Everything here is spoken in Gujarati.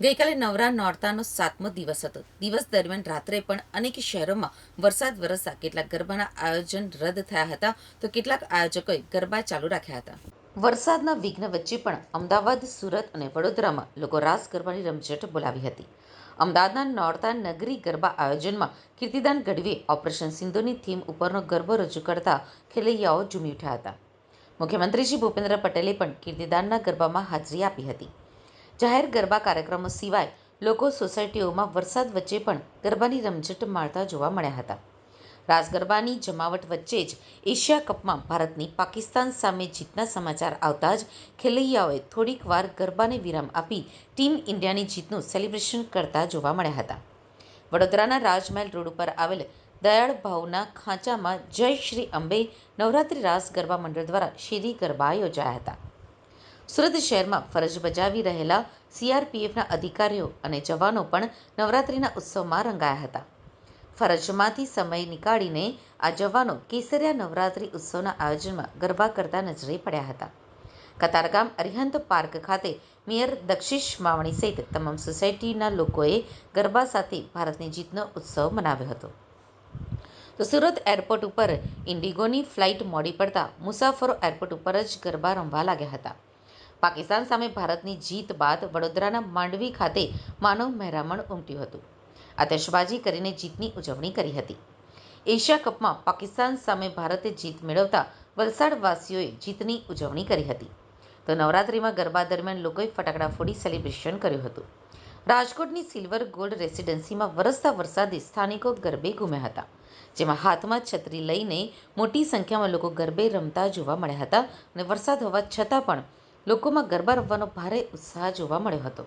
ગઈકાલે નવરા નોરતાનો સાતમો દિવસ હતો. દિવસ દરમિયાન રાત્રે પણ અનેક શહેરોમાં વરસાદ વરસતા કેટલાક ગરબાના આયોજન રદ થયા હતા તો કેટલાક આયોજકોએ ગરબા ચાલુ રાખ્યા હતા. વરસાદના વિઘ્ન વચ્ચે પણ અમદાવાદ, સુરત અને વડોદરામાં લોકો રાસ ગરબાની રમઝટ બોલાવી હતી. અમદાવાદના નોરતા નગરી ગરબા આયોજનમાં કીર્તિદાન ગઢવીએ ઓપરેશન સિંધુની થીમ ઉપરનો ગરબો રજૂ કરતા ખેલૈયાઓ ઝૂમી ઉઠ્યા હતા. મુખ્યમંત્રી શ્રી ભૂપેન્દ્ર પટેલે પણ કીર્તિદાનના ગરબામાં હાજરી આપી હતી. જાહેર ગરબા કાર્યક્રમો સિવાય લોકો સોસાયટીઓમાં વરસાદ વચ્ચે પણ ગરબાની રમઝટ માણતા જોવા મળ્યા હતા. રાસ ગરબાની જમાવટ વચ્ચે જ એશિયા કપમાં ભારતની પાકિસ્તાન સામે જીતના સમાચાર આવતા જ ખેલૈયાઓએ થોડીક વાર ગરબાને વિરામ આપી ટીમ ઇન્ડિયાની જીતનું સેલિબ્રેશન કરતા જોવા મળ્યા હતા. વડોદરાના રાજમહેલ રોડ ઉપર આવેલ દયાળ ભાવના ખાંચામાં જય શ્રી અંબે નવરાત્રિ રાસ ગરબા મંડળ દ્વારા શેરી ગરબા યોજાયા હતા. સુરત શહેરમાં ફરજ બજાવી રહેલા સીઆરપીએફના અધિકારીઓ અને જવાનો પણ નવરાત્રિના ઉત્સવમાં રંગાયા હતા. ફરજમાંથી સમય નીકાળીને આ જવાનો કેસરિયા નવરાત્રિ ઉત્સવના આયોજનમાં ગરબા કરતા નજરે પડ્યા હતા. કતારગામ અરિહંત પાર્ક ખાતે મેયર દક્ષિશ માવણી સહિત તમામ સોસાયટીના લોકોએ ગરબા સાથે ભારતની જીતનો ઉત્સવ મનાવ્યો હતો. તો સુરત એરપોર્ટ ઉપર ઇન્ડિગોની ફ્લાઇટ મોડી પડતા મુસાફરો એરપોર્ટ ઉપર જ ગરબા રમવા લાગ્યા હતા. પાકિસ્તાન સામે ભારતની જીત બાદ વડોદરાના માંડવી ખાતે માનવ મહેરામણ ઉમટ્યું હતું. આતશબાજી કરીને જીતની ઉજવણી કરી હતી. એશિયા કપમાં પાકિસ્તાન સામે ભારતે જીત મેળવતા વલસાડવાસીઓએ જીતની ઉજવણી કરી હતી. તો નવરાત્રિમાં ગરબા દરમિયાન લોકોએ ફટાકડા ફોડી સેલિબ્રેશન કર્યું હતું. રાજકોટની સિલ્વર ગોલ્ડ રેસિડેન્સીમાં વરસતા વરસાદે સ્થાનિકો ગરબે ઘૂમ્યા હતા, જેમાં હાથમાં છત્રી લઈને મોટી સંખ્યામાં લોકો ગરબે રમતા જોવા મળ્યા હતા અને વરસાદ હોવા છતાં પણ લોકોમાં ગરબા રમવાનો ભારે ઉત્સાહ જોવા મળ્યો હતો.